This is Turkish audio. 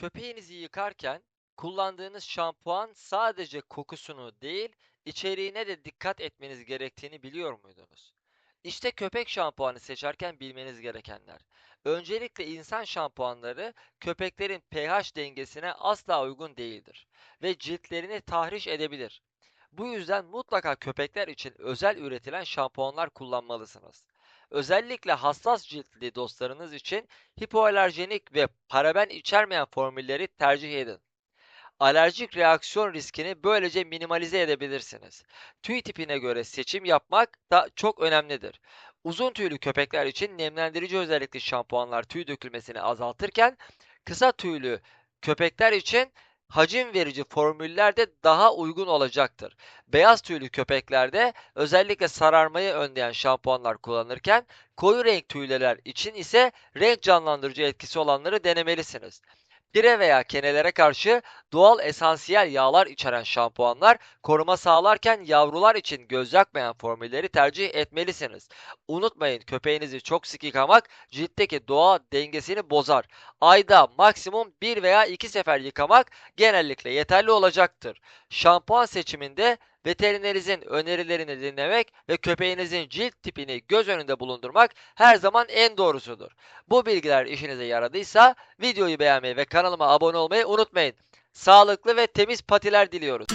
Köpeğinizi yıkarken kullandığınız şampuan sadece kokusunu değil, içeriğine de dikkat etmeniz gerektiğini biliyor muydunuz? İşte köpek şampuanı seçerken bilmeniz gerekenler. Öncelikle insan şampuanları köpeklerin pH dengesine asla uygun değildir ve ciltlerini tahriş edebilir. Bu yüzden mutlaka köpekler için özel üretilen şampuanlar kullanmalısınız. Özellikle hassas ciltli dostlarınız için hipoalerjenik ve paraben içermeyen formülleri tercih edin. Alerjik reaksiyon riskini böylece minimalize edebilirsiniz. Tüy tipine göre seçim yapmak da çok önemlidir. Uzun tüylü köpekler için nemlendirici özellikli şampuanlar tüy dökülmesini azaltırken, kısa tüylü köpekler için hacim verici formüller de daha uygun olacaktır. Beyaz tüylü köpeklerde özellikle sararmayı önleyen şampuanlar kullanırken, koyu renk tüyleler için ise renk canlandırıcı etkisi olanları denemelisiniz. Pire veya kenelere karşı doğal esansiyel yağlar içeren şampuanlar koruma sağlarken yavrular için göz yakmayan formülleri tercih etmelisiniz. Unutmayın köpeğinizi çok sık yıkamak ciltteki doğa dengesini bozar. Ayda maksimum 1 veya 2 sefer yıkamak genellikle yeterli olacaktır. Şampuan seçiminde veterinerinizin önerilerini dinlemek ve köpeğinizin cilt tipini göz önünde bulundurmak her zaman en doğrusudur. Bu bilgiler işinize yaradıysa videoyu beğenmeyi ve kanalıma abone olmayı unutmayın. Sağlıklı ve temiz patiler diliyoruz.